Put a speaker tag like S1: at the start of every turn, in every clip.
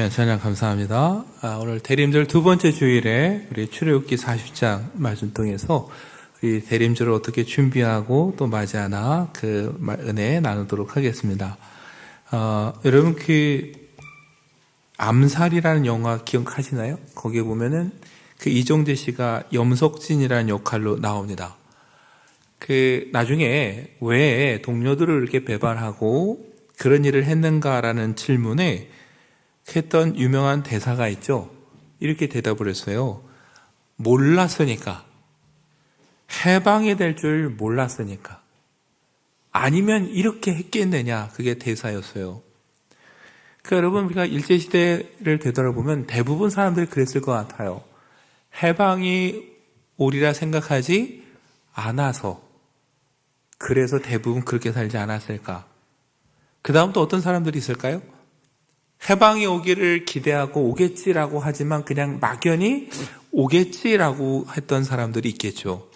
S1: 시간 찬양 감사합니다. 아, 오늘 대림절 두 번째 주일에 우리 출애굽기 40장 말씀 통해서 우리 대림절을 어떻게 준비하고 또 맞이하나 그 말- 은혜 나누도록 하겠습니다. 어, 여러분 그 암살이라는 영화 기억하시나요? 거기에 보면은 그 이종재 씨가 염석진이라는 역할로 나옵니다. 그 나중에 왜 동료들을 이렇게 배반하고 그런 일을 했는가라는 질문에 했던 유명한 대사가 있죠. 이렇게 대답을 했어요. 몰랐으니까. 해방이 될 줄 몰랐으니까. 아니면 이렇게 했겠느냐. 그게 대사였어요. 그 여러분 우리가 일제 시대를 되돌아보면 대부분 사람들이 그랬을 것 같아요. 해방이 오리라 생각하지 않아서 그래서 대부분 그렇게 살지 않았을까? 그 다음 또 어떤 사람들이 있을까요? 해방이 오기를 기대하고 오겠지라고 하지만 그냥 막연히 오겠지라고 했던 사람들이 있겠죠.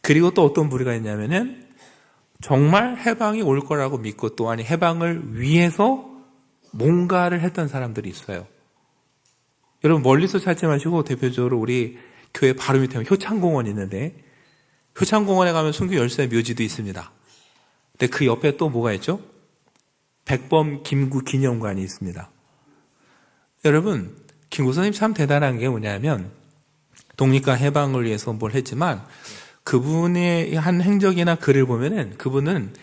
S1: 그리고 또 어떤 부류가 있냐면은 정말 해방이 올 거라고 믿고 또한 해방을 위해서 뭔가를 했던 사람들이 있어요. 여러분 멀리서 찾지 마시고 대표적으로 우리 교회 바로 밑에 효창공원 있는데 효창공원에 가면 순교 열쇠 묘지도 있습니다. 근데 그 옆에 또 뭐가 있죠? 백범 김구 기념관이 있습니다. 여러분, 김구 선생님 참 대단한 게 뭐냐면 독립과 해방을 위해서 뭘 했지만 그분의 한 행적이나 글을 보면은 그분은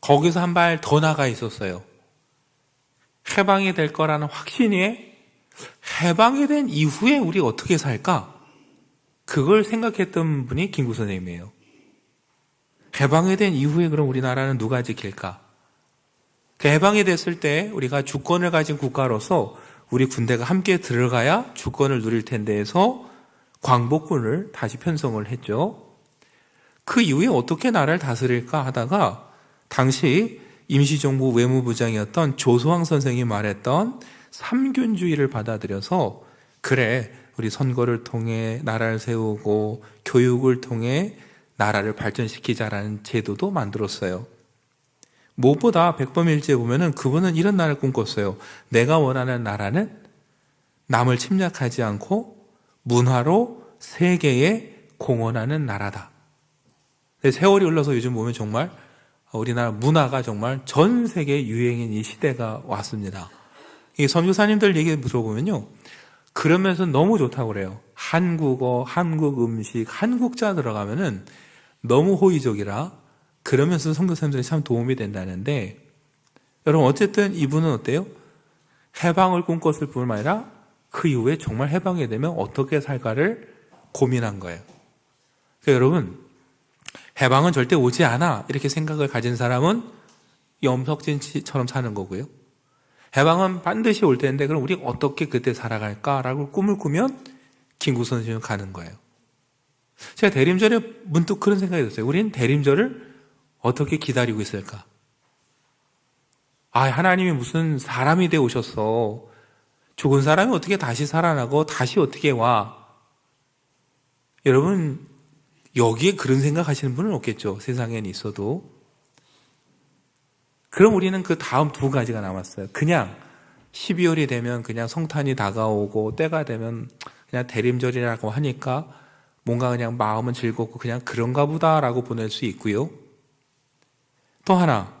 S1: 거기서 한 발 더 나가 있었어요. 해방이 될 거라는 확신이 해방이 된 이후에 우리 어떻게 살까? 그걸 생각했던 분이 김구 선생님이에요. 해방이 된 이후에 그럼 우리나라는 누가 지킬까? 그 해방이 됐을 때 우리가 주권을 가진 국가로서 우리 군대가 함께 들어가야 주권을 누릴 텐데 해서 광복군을 다시 편성을 했죠. 그 이후에 어떻게 나라를 다스릴까 하다가 당시 임시정부 외무부장이었던 조소왕 선생이 말했던 삼균주의를 받아들여서 그래 우리 선거를 통해 나라를 세우고 교육을 통해 나라를 발전시키자라는 제도도 만들었어요. 무엇보다 백범일지에 보면은 그분은 이런 나라를 꿈꿨어요. 내가 원하는 나라는 남을 침략하지 않고 문화로 세계에 공헌하는 나라다. 세월이 흘러서 요즘 보면 정말 우리나라 문화가 정말 전 세계 유행인 이 시대가 왔습니다. 이 선교사님들 얘기 들어보면요. 그러면서 너무 좋다고 그래요. 한국어, 한국 음식, 한국자 들어가면은 너무 호의적이라 그러면서 선교사님들이 참 도움이 된다는데 여러분 어쨌든 이분은 어때요? 해방을 꿈꿨을 뿐만 아니라 그 이후에 정말 해방이 되면 어떻게 살까를 고민한 거예요. 그러니까 여러분 해방은 절대 오지 않아 이렇게 생각을 가진 사람은 염석진처럼 사는 거고요. 해방은 반드시 올 텐데 그럼 우리 어떻게 그때 살아갈까라고 꿈을 꾸면 김구 선생님은 가는 거예요. 제가 대림절에 문득 그런 생각이 들었어요. 우리는 대림절을 어떻게 기다리고 있을까? 아, 하나님이 무슨 사람이 되어 오셨어. 죽은 사람이 어떻게 다시 살아나고 다시 어떻게 와? 여러분, 여기에 그런 생각 하시는 분은 없겠죠. 세상엔 있어도. 그럼 우리는 그 다음 두 가지가 남았어요. 그냥 12월이 되면 그냥 성탄이 다가오고 때가 되면 그냥 대림절이라고 하니까 뭔가 그냥 마음은 즐겁고 그냥 그런가 보다라고 보낼 수 있고요. 또 하나,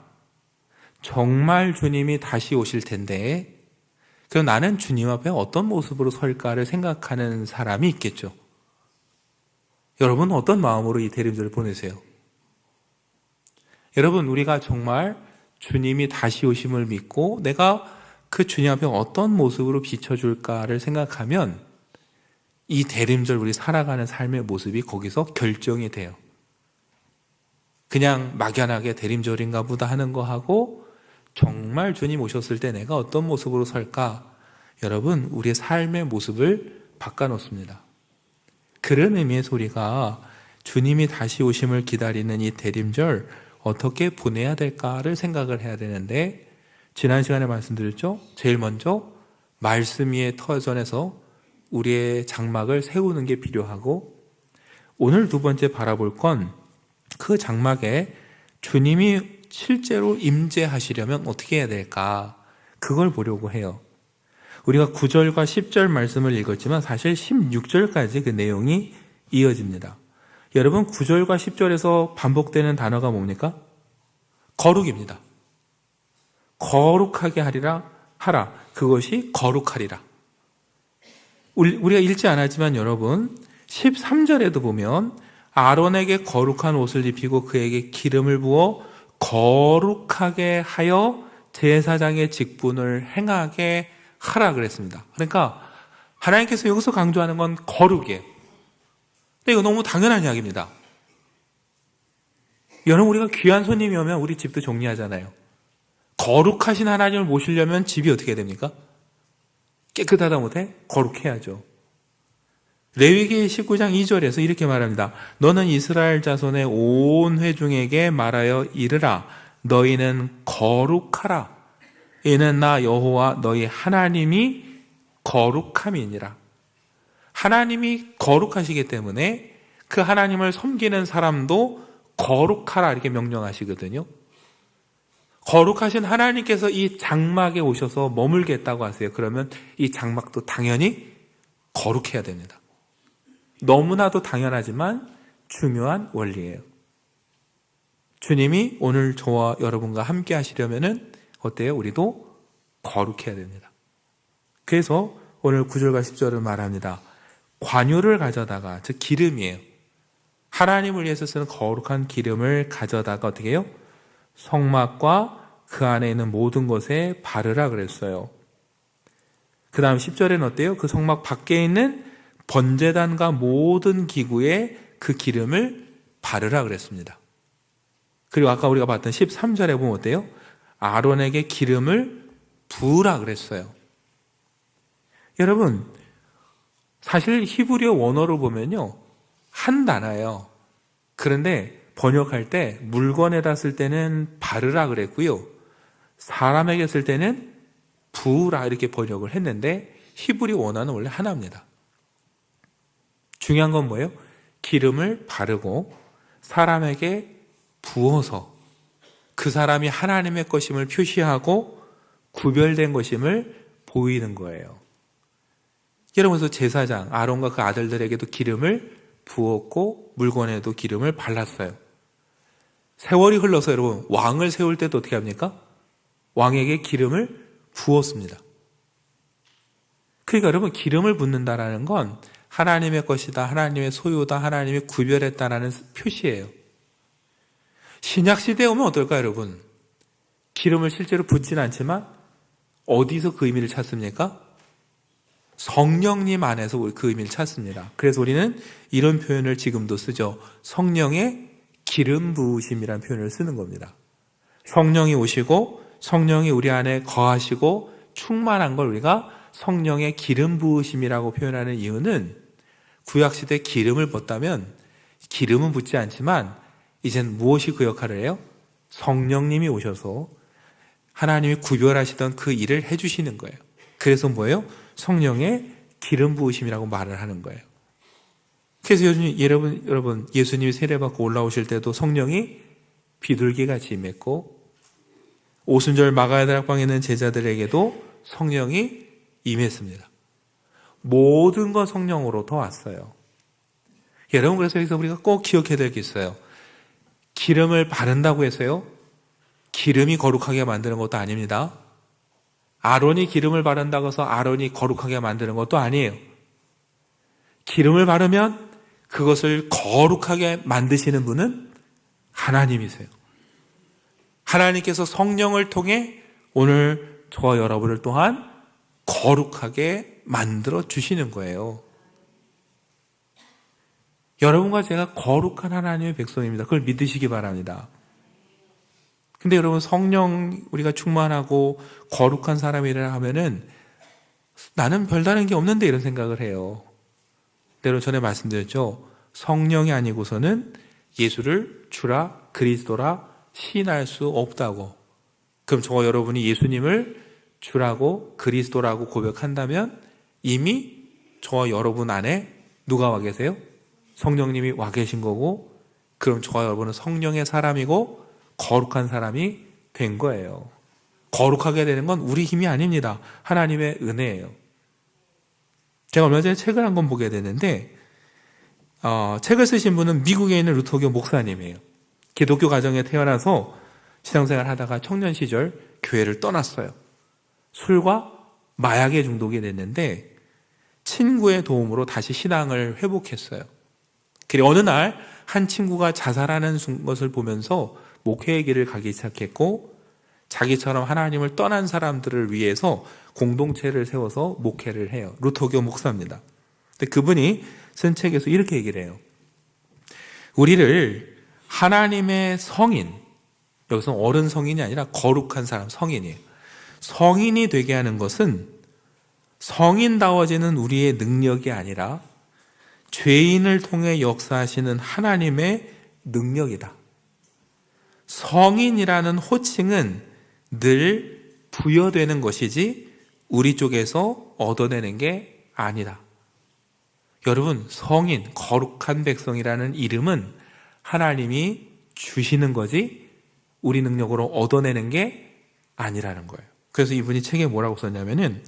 S1: 정말 주님이 다시 오실 텐데, 그럼 나는 주님 앞에 어떤 모습으로 설까를 생각하는 사람이 있겠죠. 여러분 어떤 마음으로 이 대림절을 보내세요? 여러분 우리가 정말 주님이 다시 오심을 믿고 내가 그 주님 앞에 어떤 모습으로 비춰줄까를 생각하면 이 대림절 우리 살아가는 삶의 모습이 거기서 결정이 돼요. 그냥 막연하게 대림절인가 보다 하는 거 하고 정말 주님 오셨을 때 내가 어떤 모습으로 설까? 여러분 우리의 삶의 모습을 바꿔놓습니다. 그런 의미에서 우리가 주님이 다시 오심을 기다리는 이 대림절 어떻게 보내야 될까를 생각을 해야 되는데 지난 시간에 말씀드렸죠. 제일 먼저 말씀 위에 터전에서 우리의 장막을 세우는 게 필요하고 오늘 두 번째 바라볼 건 그 장막에 주님이 실제로 임재하시려면 어떻게 해야 될까? 그걸 보려고 해요. 우리가 9절과 10절 말씀을 읽었지만 사실 16절까지 그 내용이 이어집니다. 여러분 9절과 10절에서 반복되는 단어가 뭡니까? 거룩입니다. 거룩하게 하리라 하라. 그것이 거룩하리라. 우리가 읽지 않았지만 여러분 13절에도 보면 아론에게 거룩한 옷을 입히고 그에게 기름을 부어 거룩하게 하여 제사장의 직분을 행하게 하라 그랬습니다. 그러니까 하나님께서 여기서 강조하는 건 거룩이에요. 근데 이거 너무 당연한 이야기입니다. 여러분 우리가 귀한 손님이 오면 우리 집도 정리하잖아요. 거룩하신 하나님을 모시려면 집이 어떻게 됩니까? 깨끗하다 못해 거룩해야죠. 레위기 19장 2절에서 이렇게 말합니다. 너는 이스라엘 자손의 온 회중에게 말하여 이르라. 너희는 거룩하라. 이는 나 여호와 너희 하나님이 거룩함이니라. 하나님이 거룩하시기 때문에 그 하나님을 섬기는 사람도 거룩하라 이렇게 명령하시거든요. 거룩하신 하나님께서 이 장막에 오셔서 머물겠다고 하세요. 그러면 이 장막도 당연히 거룩해야 됩니다. 너무나도 당연하지만 중요한 원리예요. 주님이 오늘 저와 여러분과 함께 하시려면은 어때요? 우리도 거룩해야 됩니다. 그래서 오늘 9절과 10절을 말합니다. 관유를 가져다가, 즉 기름이에요. 하나님을 위해서 쓰는 거룩한 기름을 가져다가 어떻게 해요? 성막과 그 안에 있는 모든 것에 바르라 그랬어요. 그 다음 10절에는 어때요? 그 성막 밖에 있는 번제단과 모든 기구에 그 기름을 바르라 그랬습니다. 그리고 아까 우리가 봤던 13절에 보면 어때요? 아론에게 기름을 부으라 그랬어요. 여러분, 사실 히브리어 원어로 보면요. 한 단어예요. 그런데 번역할 때 물건에다 쓸 때는 바르라 그랬고요. 사람에게 쓸 때는 부으라 이렇게 번역을 했는데 히브리 원어는 원래 하나입니다. 중요한 건 뭐예요? 기름을 바르고 사람에게 부어서 그 사람이 하나님의 것임을 표시하고 구별된 것임을 보이는 거예요. 여러분, 그래서 제사장, 아론과 그 아들들에게도 기름을 부었고 물건에도 기름을 발랐어요. 세월이 흘러서 여러분, 왕을 세울 때도 어떻게 합니까? 왕에게 기름을 부었습니다. 그러니까 여러분, 기름을 붓는다라는 건 하나님의 것이다, 하나님의 소유다, 하나님이 구별했다라는 표시예요. 신약 시대에 오면 어떨까요, 여러분? 기름을 실제로 붓진 않지만 어디서 그 의미를 찾습니까? 성령님 안에서 그 의미를 찾습니다. 그래서 우리는 이런 표현을 지금도 쓰죠. 성령의 기름 부으심이라는 표현을 쓰는 겁니다. 성령이 오시고 성령이 우리 안에 거하시고 충만한 걸 우리가 성령의 기름 부으심이라고 표현하는 이유는 구약시대 기름을 붓다면 기름은 붓지 않지만 이젠 무엇이 그 역할을 해요? 성령님이 오셔서 하나님이 구별하시던 그 일을 해주시는 거예요. 그래서 뭐예요? 성령의 기름 부으심이라고 말을 하는 거예요. 그래서 요즘 여러분, 여러분 예수님이 세례받고 올라오실 때도 성령이 비둘기같이 임했고 오순절 마가야 다락방에 있는 제자들에게도 성령이 임했습니다. 모든 건 성령으로부터 왔어요. 여러분 그래서 여기서 우리가 꼭 기억해야 될 게 있어요. 기름을 바른다고 해서요. 기름이 거룩하게 만드는 것도 아닙니다. 아론이 기름을 바른다고 해서 아론이 거룩하게 만드는 것도 아니에요. 기름을 바르면 그것을 거룩하게 만드시는 분은 하나님이세요. 하나님께서 성령을 통해 오늘 저와 여러분을 또한 거룩하게 만들어 주시는 거예요. 여러분과 제가 거룩한 하나님의 백성입니다. 그걸 믿으시기 바랍니다. 근데 여러분 성령 우리가 충만하고 거룩한 사람이라 하면은 나는 별다른 게 없는데 이런 생각을 해요. 때로 전에 말씀드렸죠. 성령이 아니고서는 예수를 주라 그리스도라 시인할 수 없다고. 그럼 저와 여러분이 예수님을 주라고 그리스도라고 고백한다면 이미 저와 여러분 안에 누가 와 계세요? 성령님이 와 계신 거고 그럼 저와 여러분은 성령의 사람이고 거룩한 사람이 된 거예요. 거룩하게 되는 건 우리 힘이 아닙니다. 하나님의 은혜예요. 제가 얼마 전에 책을 한 권 보게 됐는데 어, 책을 쓰신 분은 미국에 있는 루터교 목사님이에요. 기독교 가정에 태어나서 신앙생활 하다가 청년 시절 교회를 떠났어요. 술과 마약에 중독이 됐는데 친구의 도움으로 다시 신앙을 회복했어요. 그리고 어느 날 한 친구가 자살하는 것을 보면서 목회의 길을 가기 시작했고 자기처럼 하나님을 떠난 사람들을 위해서 공동체를 세워서 목회를 해요. 루터교 목사입니다. 근데 그분이 쓴 책에서 이렇게 얘기를 해요. 우리를 하나님의 성인, 여기서 어른 성인이 아니라 거룩한 사람, 성인이에요. 성인이 되게 하는 것은 성인다워지는 우리의 능력이 아니라 죄인을 통해 역사하시는 하나님의 능력이다. 성인이라는 호칭은 늘 부여되는 것이지 우리 쪽에서 얻어내는 게 아니다. 여러분, 성인, 거룩한 백성이라는 이름은 하나님이 주시는 거지 우리 능력으로 얻어내는 게 아니라는 거예요. 그래서 이분이 책에 뭐라고 썼냐면은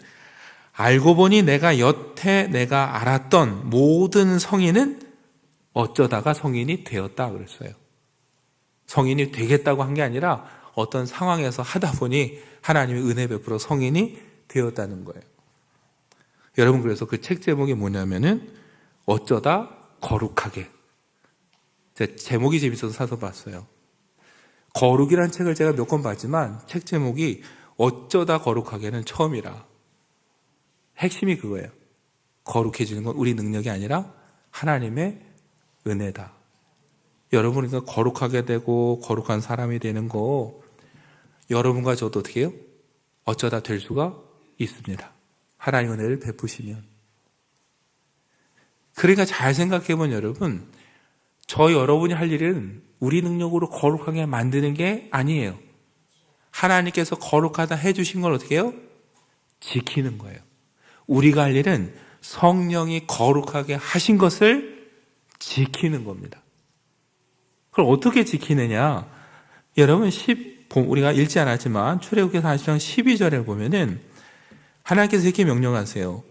S1: 알고 보니 내가 여태 내가 알았던 모든 성인은 어쩌다가 성인이 되었다 그랬어요. 성인이 되겠다고 한 게 아니라 어떤 상황에서 하다 보니 하나님의 은혜 베풀어 성인이 되었다는 거예요. 여러분 그래서 그 책 제목이 뭐냐면은 어쩌다 거룩하게. 제 제목이 재밌어서 사서 봤어요. 거룩이라는 책을 제가 몇 권 봤지만 책 제목이 어쩌다 거룩하게는 처음이라. 핵심이 그거예요. 거룩해지는 건 우리 능력이 아니라 하나님의 은혜다. 여러분이 그 거룩하게 되고 거룩한 사람이 되는 거 여러분과 저도 어떻게 해요? 어쩌다 될 수가 있습니다. 하나님 은혜를 베푸시면. 그러니까 잘 생각해 본 여러분, 저 여러분이 할 일은 우리 능력으로 거룩하게 만드는 게 아니에요. 하나님께서 거룩하다 해주신 걸 어떻게 해요? 지키는 거예요. 우리가 할 일은 성령이 거룩하게 하신 것을 지키는 겁니다. 그걸 어떻게 지키느냐? 여러분 10 우리가 읽지 않았지만 출애굽기서 40장 12절에 보면은 하나님께서 이렇게 명령하세요.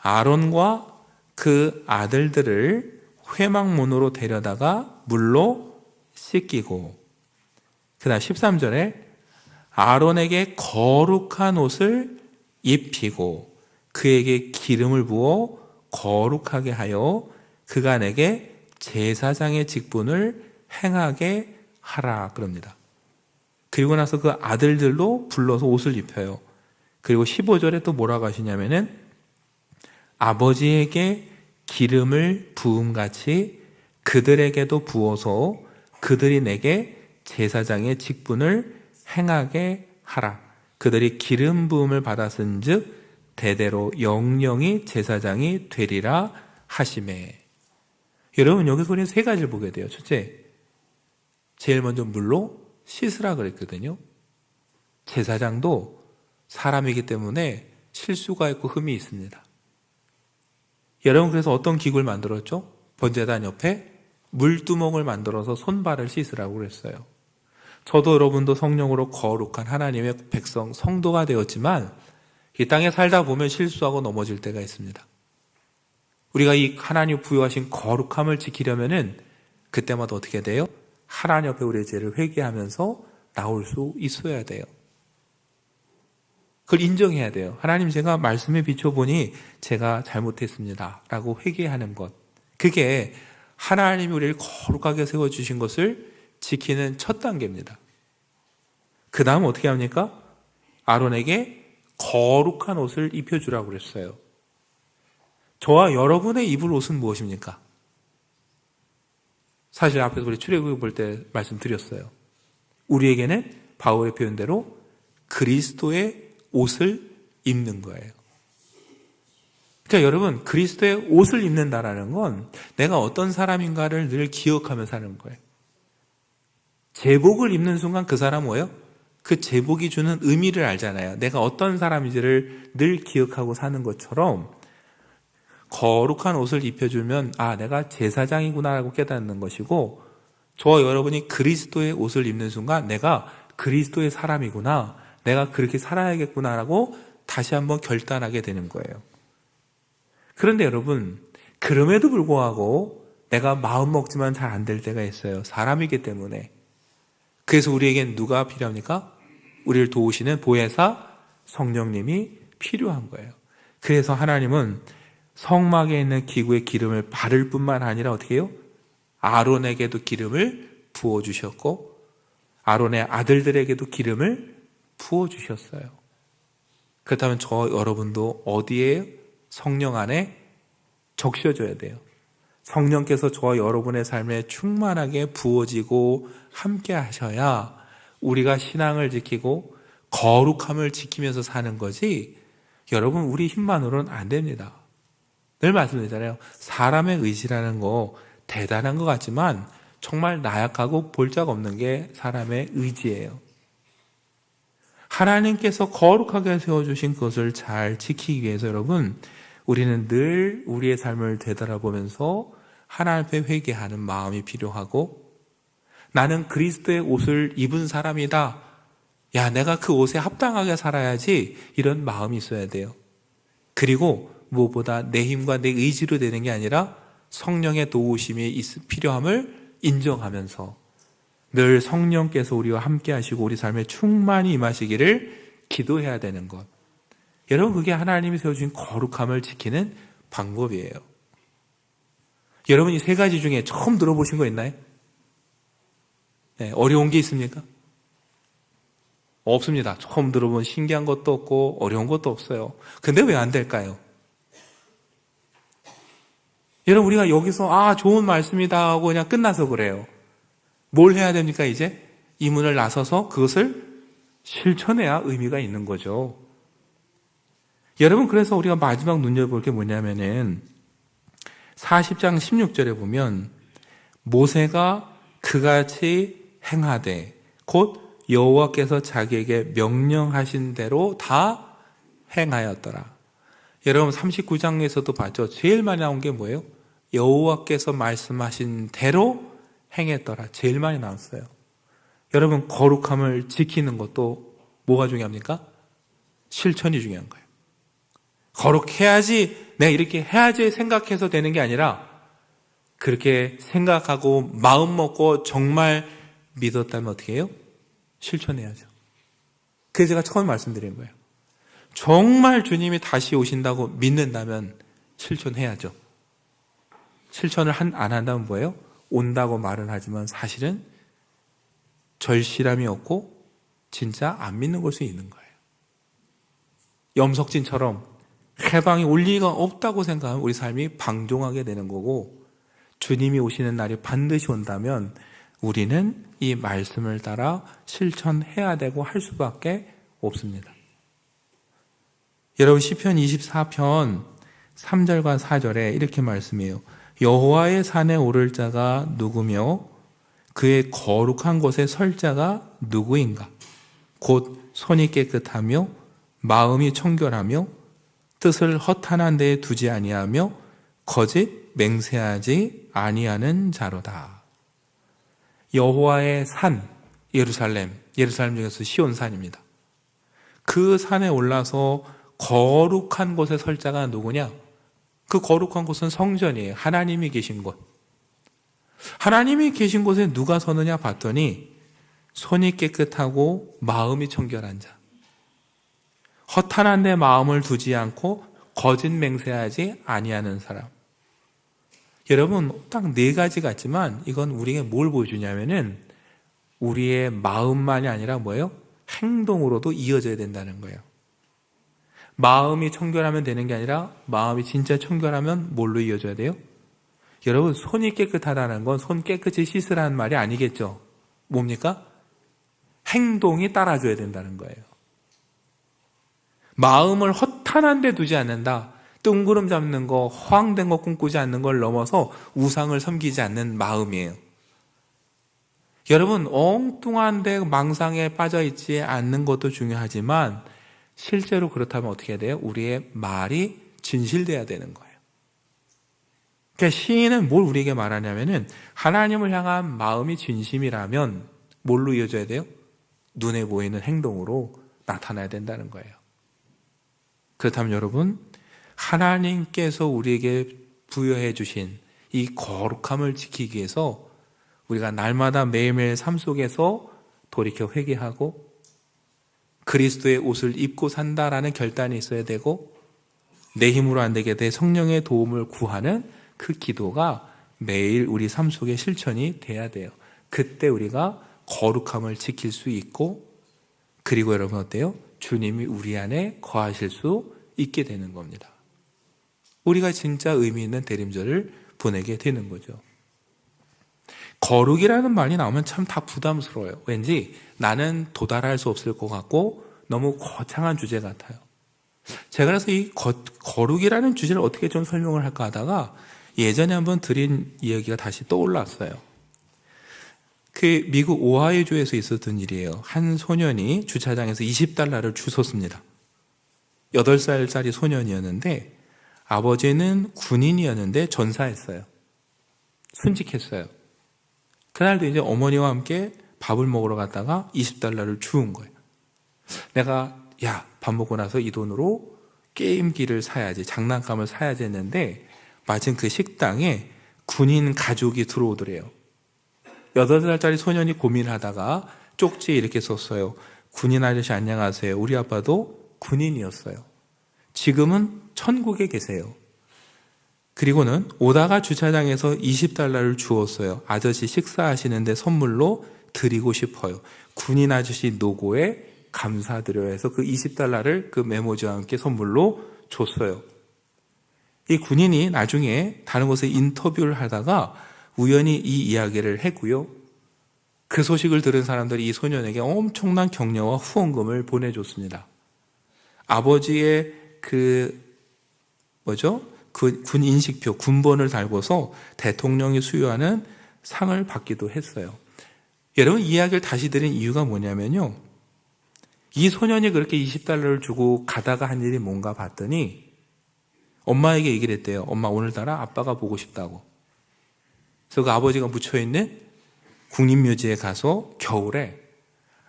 S1: 아론과 그 아들들을 회막문으로 데려다가 물로 씻기고 그다음 13절에 아론에게 거룩한 옷을 입히고 그에게 기름을 부어 거룩하게 하여 그가 내게 제사장의 직분을 행하게 하라 그럽니다. 그리고 나서 그 아들들로 불러서 옷을 입혀요. 그리고 15절에 또 뭐라고 하시냐면은 아버지에게 기름을 부음 같이 그들에게도 부어서 그들이 내게 제사장의 직분을 행하게 하라. 그들이 기름 부음을 받았은즉 대대로 영영이 제사장이 되리라 하심에. 여러분 여기서 우리는 세 가지를 보게 돼요. 첫째, 제일 먼저 물로 씻으라 그랬거든요. 제사장도 사람이기 때문에 실수가 있고 흠이 있습니다. 여러분 그래서 어떤 기구를 만들었죠? 번제단 옆에 물두멍을 만들어서 손발을 씻으라고 그랬어요. 저도 여러분도 성령으로 거룩한 하나님의 백성, 성도가 되었지만 이 땅에 살다 보면 실수하고 넘어질 때가 있습니다. 우리가 이 하나님 부여하신 거룩함을 지키려면은 그때마다 어떻게 돼요? 하나님 앞에 우리의 죄를 회개하면서 나올 수 있어야 돼요. 그걸 인정해야 돼요. 하나님 제가 말씀에 비춰보니 제가 잘못했습니다. 라고 회개하는 것. 그게 하나님이 우리를 거룩하게 세워주신 것을 지키는 첫 단계입니다. 그 다음 어떻게 합니까? 아론에게 거룩한 옷을 입혀주라고 그랬어요. 저와 여러분의 입을 옷은 무엇입니까? 사실 앞에서 우리 출애굽 볼 때 말씀드렸어요. 우리에게는 바울의 표현대로 그리스도의 옷을 입는 거예요. 그러니까 여러분, 그리스도의 옷을 입는다라는 건 내가 어떤 사람인가를 늘 기억하며 사는 거예요. 제복을 입는 순간 그 사람 뭐예요? 그 제복이 주는 의미를 알잖아요. 내가 어떤 사람인지를 늘 기억하고 사는 것처럼 거룩한 옷을 입혀주면 아 내가 제사장이구나라고 깨닫는 것이고 저와 여러분이 그리스도의 옷을 입는 순간 내가 그리스도의 사람이구나 내가 그렇게 살아야겠구나라고 다시 한번 결단하게 되는 거예요. 그런데 여러분, 그럼에도 불구하고 내가 마음 먹지만 잘 안 될 때가 있어요. 사람이기 때문에. 그래서 우리에겐 누가 필요합니까? 우리를 도우시는 보혜사 성령님이 필요한 거예요. 그래서 하나님은 성막에 있는 기구의 기름을 바를 뿐만 아니라 어떻게 해요? 아론에게도 기름을 부어 주셨고 아론의 아들들에게도 기름을 부어 주셨어요. 그렇다면 저 여러분도 어디에 성령 안에 적셔져야 돼요. 성령께서 저와 여러분의 삶에 충만하게 부어지고 함께 하셔야 우리가 신앙을 지키고 거룩함을 지키면서 사는 거지 여러분 우리 힘만으로는 안 됩니다. 늘 말씀드리잖아요. 사람의 의지라는 거 대단한 것 같지만 정말 나약하고 볼짝 없는 게 사람의 의지예요. 하나님께서 거룩하게 세워주신 것을 잘 지키기 위해서 여러분, 우리는 늘 우리의 삶을 되돌아보면서 하나님 앞에 회개하는 마음이 필요하고 나는 그리스도의 옷을 입은 사람이다. 야, 내가 그 옷에 합당하게 살아야지. 이런 마음이 있어야 돼요. 그리고 무엇보다 내 힘과 내 의지로 되는 게 아니라 성령의 도우심이 필요함을 인정하면서 늘 성령께서 우리와 함께 하시고 우리 삶에 충만히 임하시기를 기도해야 되는 것. 여러분, 그게 하나님이 세워주신 거룩함을 지키는 방법이에요. 여러분, 이 세 가지 중에 처음 들어보신 거 있나요? 네, 어려운 게 있습니까? 없습니다. 처음 들어본 신기한 것도 없고 어려운 것도 없어요. 근데 왜 안 될까요? 여러분, 우리가 여기서, 아, 좋은 말씀이다 하고 그냥 끝나서 그래요. 뭘 해야 됩니까, 이제? 이 문을 나서서 그것을 실천해야 의미가 있는 거죠. 여러분, 그래서 우리가 마지막 눈여볼 게 뭐냐면은 40장 16절에 보면 모세가 그같이 행하되 곧 여호와께서 자기에게 명령하신 대로 다 행하였더라. 여러분 39장에서도 봤죠. 제일 많이 나온 게 뭐예요? 여호와께서 말씀하신 대로 행했더라. 제일 많이 나왔어요. 여러분, 거룩함을 지키는 것도 뭐가 중요합니까? 실천이 중요한 거예요. 거룩해야지, 내가 이렇게 해야지 생각해서 되는 게 아니라, 그렇게 생각하고 마음 먹고 정말 믿었다면 어떻게 해요? 실천해야죠. 그래서 제가 처음 말씀드린 거예요. 정말 주님이 다시 오신다고 믿는다면 실천해야죠. 실천을 한, 안 한다면 뭐예요? 온다고 말은 하지만 사실은 절실함이 없고 진짜 안 믿는 걸 수 있는 거예요. 염석진처럼 해방이 올 리가 없다고 생각하면 우리 삶이 방종하게 되는 거고 주님이 오시는 날이 반드시 온다면 우리는 이 말씀을 따라 실천해야 되고 할 수밖에 없습니다. 여러분 시편 24편 3절과 4절에 이렇게 말씀해요. 여호와의 산에 오를 자가 누구며 그의 거룩한 곳에 설 자가 누구인가? 곧 손이 깨끗하며 마음이 청결하며 뜻을 허탄한 데에 두지 아니하며 거짓 맹세하지 아니하는 자로다. 여호와의 산 예루살렘 예루살렘 중에서 시온 산입니다. 그 산에 올라서 거룩한 곳에 설 자가 누구냐? 그 거룩한 곳은 성전이에요. 하나님이 계신 곳. 하나님이 계신 곳에 누가 서느냐 봤더니 손이 깨끗하고 마음이 청결한 자. 허탄한 데 마음을 두지 않고 거짓 맹세하지 아니하는 사람. 여러분 딱 네 가지 같지만 이건 우리에게 뭘 보여주냐면은 우리의 마음만이 아니라 뭐예요? 행동으로도 이어져야 된다는 거예요. 마음이 청결하면 되는 게 아니라 마음이 진짜 청결하면 뭘로 이어져야 돼요? 여러분 손이 깨끗하다는 건 손 깨끗이 씻으라는 말이 아니겠죠. 뭡니까? 행동이 따라줘야 된다는 거예요. 마음을 허탄한 데 두지 않는다. 뜬구름 잡는 거, 허황된 거 꿈꾸지 않는 걸 넘어서 우상을 섬기지 않는 마음이에요. 여러분, 엉뚱한 데 망상에 빠져 있지 않는 것도 중요하지만 실제로 그렇다면 어떻게 해야 돼요? 우리의 말이 진실돼야 되는 거예요. 그러니까 시인은 뭘 우리에게 말하냐면은 하나님을 향한 마음이 진심이라면 뭘로 이어져야 돼요? 눈에 보이는 행동으로 나타나야 된다는 거예요. 그렇다면 여러분, 하나님께서 우리에게 부여해 주신 이 거룩함을 지키기 위해서 우리가 날마다 매일매일 삶 속에서 돌이켜 회개하고 그리스도의 옷을 입고 산다라는 결단이 있어야 되고 내 힘으로 안 되게 돼 성령의 도움을 구하는 그 기도가 매일 우리 삶 속에 실천이 돼야 돼요. 그때 우리가 거룩함을 지킬 수 있고 그리고 여러분 어때요? 주님이 우리 안에 거하실 수 있게 되는 겁니다. 우리가 진짜 의미 있는 대림절을 보내게 되는 거죠. 거룩이라는 말이 나오면 참 다 부담스러워요. 왠지 나는 도달할 수 없을 것 같고 너무 거창한 주제 같아요. 제가 그래서 이 거, 거룩이라는 주제를 어떻게 좀 설명을 할까 하다가 예전에 한번 드린 이야기가 다시 떠올랐어요. 그 미국 오하이주에서 있었던 일이에요. 한 소년이 주차장에서 20달러를 주웠습니다. 8살짜리 소년이었는데 아버지는 군인이었는데 전사했어요. 순직했어요. 그날도 이제 어머니와 함께 밥을 먹으러 갔다가 20달러를 주운 거예요. 내가 야, 밥 먹고 나서 이 돈으로 게임기를 사야지, 장난감을 사야지 했는데 마침 그 식당에 군인 가족이 들어오더래요. 8살짜리 소년이 고민하다가 쪽지에 이렇게 썼어요. 군인 아저씨 안녕하세요. 우리 아빠도 군인이었어요. 지금은 천국에 계세요. 그리고는 오다가 주차장에서 20달러를 주었어요. 아저씨 식사하시는데 선물로 드리고 싶어요. 군인 아저씨 노고에 감사드려요 해서 그 20달러를 그 메모지와 함께 선물로 줬어요. 이 군인이 나중에 다른 곳에 인터뷰를 하다가 우연히 이 이야기를 했고요. 그 소식을 들은 사람들이 이 소년에게 엄청난 격려와 후원금을 보내줬습니다. 아버지의 그 뭐죠? 그 군 인식표, 군번을 달고서 대통령이 수여하는 상을 받기도 했어요. 여러분 이야기를 다시 드린 이유가 뭐냐면요. 이 소년이 그렇게 20달러를 주고 가다가 한 일이 뭔가 봤더니 엄마에게 얘기를 했대요. 엄마 오늘따라 아빠가 보고 싶다고. 그래서 그 아버지가 묻혀있는 국립묘지에 가서 겨울에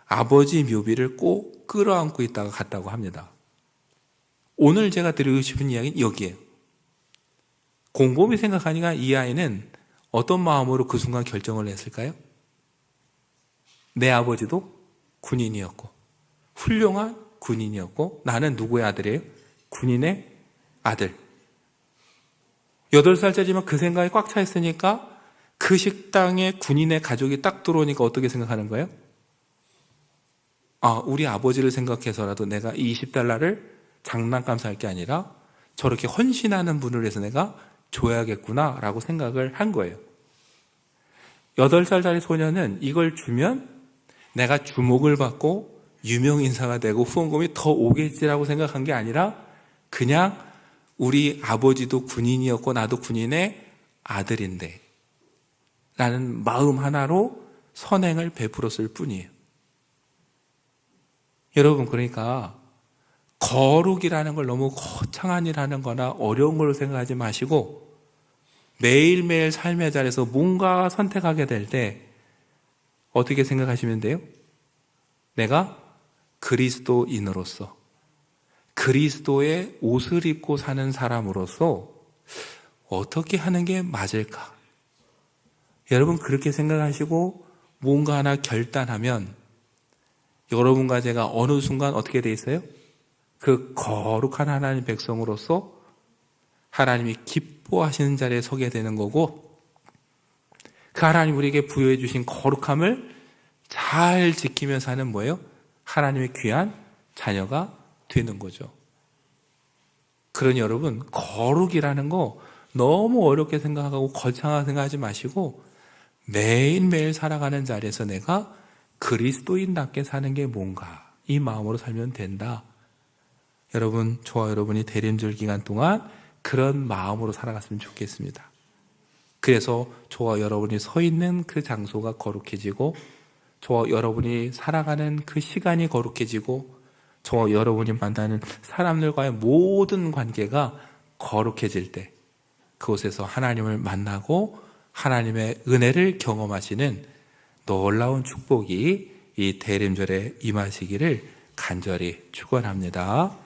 S1: 아버지 묘비를 꼭 끌어안고 있다가 갔다고 합니다. 오늘 제가 드리고 싶은 이야기는 여기에요. 공범이 생각하니까 이 아이는 어떤 마음으로 그 순간 결정을 했을까요? 내 아버지도 군인이었고, 훌륭한 군인이었고, 나는 누구의 아들이에요? 군인의 아들. 8살짜리면 그 생각이 꽉 차 있으니까 그 식당에 군인의 가족이 딱 들어오니까 어떻게 생각하는 거예요? 아, 우리 아버지를 생각해서라도 내가 이 20달러를 장난감 살 게 아니라 저렇게 헌신하는 분을 위해서 내가 줘야겠구나 라고 생각을 한 거예요. 8살짜리 소녀는 이걸 주면 내가 주목을 받고 유명 인사가 되고 후원금이 더 오겠지라고 생각한 게 아니라 그냥 우리 아버지도 군인이었고 나도 군인의 아들인데 라는 마음 하나로 선행을 베풀었을 뿐이에요. 여러분, 그러니까 거룩이라는 걸 너무 거창한 일 하는 거나 어려운 걸로 생각하지 마시고 매일매일 삶의 자리에서 뭔가 선택하게 될 때 어떻게 생각하시면 돼요? 내가 그리스도인으로서 그리스도의 옷을 입고 사는 사람으로서 어떻게 하는 게 맞을까? 여러분 그렇게 생각하시고 뭔가 하나 결단하면 여러분과 제가 어느 순간 어떻게 돼 있어요? 그 거룩한 하나님 백성으로서 하나님이 기뻐하시는 자리에 서게 되는 거고 그 하나님 우리에게 부여해 주신 거룩함을 잘 지키며 사는 뭐예요? 하나님의 귀한 자녀가 되는 거죠. 그러니 여러분 거룩이라는 거 너무 어렵게 생각하고 거창하게 생각하지 마시고 매일매일 살아가는 자리에서 내가 그리스도인답게 사는 게 뭔가 이 마음으로 살면 된다. 여러분, 저와 여러분이 대림절 기간 동안 그런 마음으로 살아갔으면 좋겠습니다. 그래서 저와 여러분이 서 있는 그 장소가 거룩해지고, 저와 여러분이 살아가는 그 시간이 거룩해지고, 저와 여러분이 만나는 사람들과의 모든 관계가 거룩해질 때, 그곳에서 하나님을 만나고 하나님의 은혜를 경험하시는 놀라운 축복이 이 대림절에 임하시기를 간절히 축원합니다.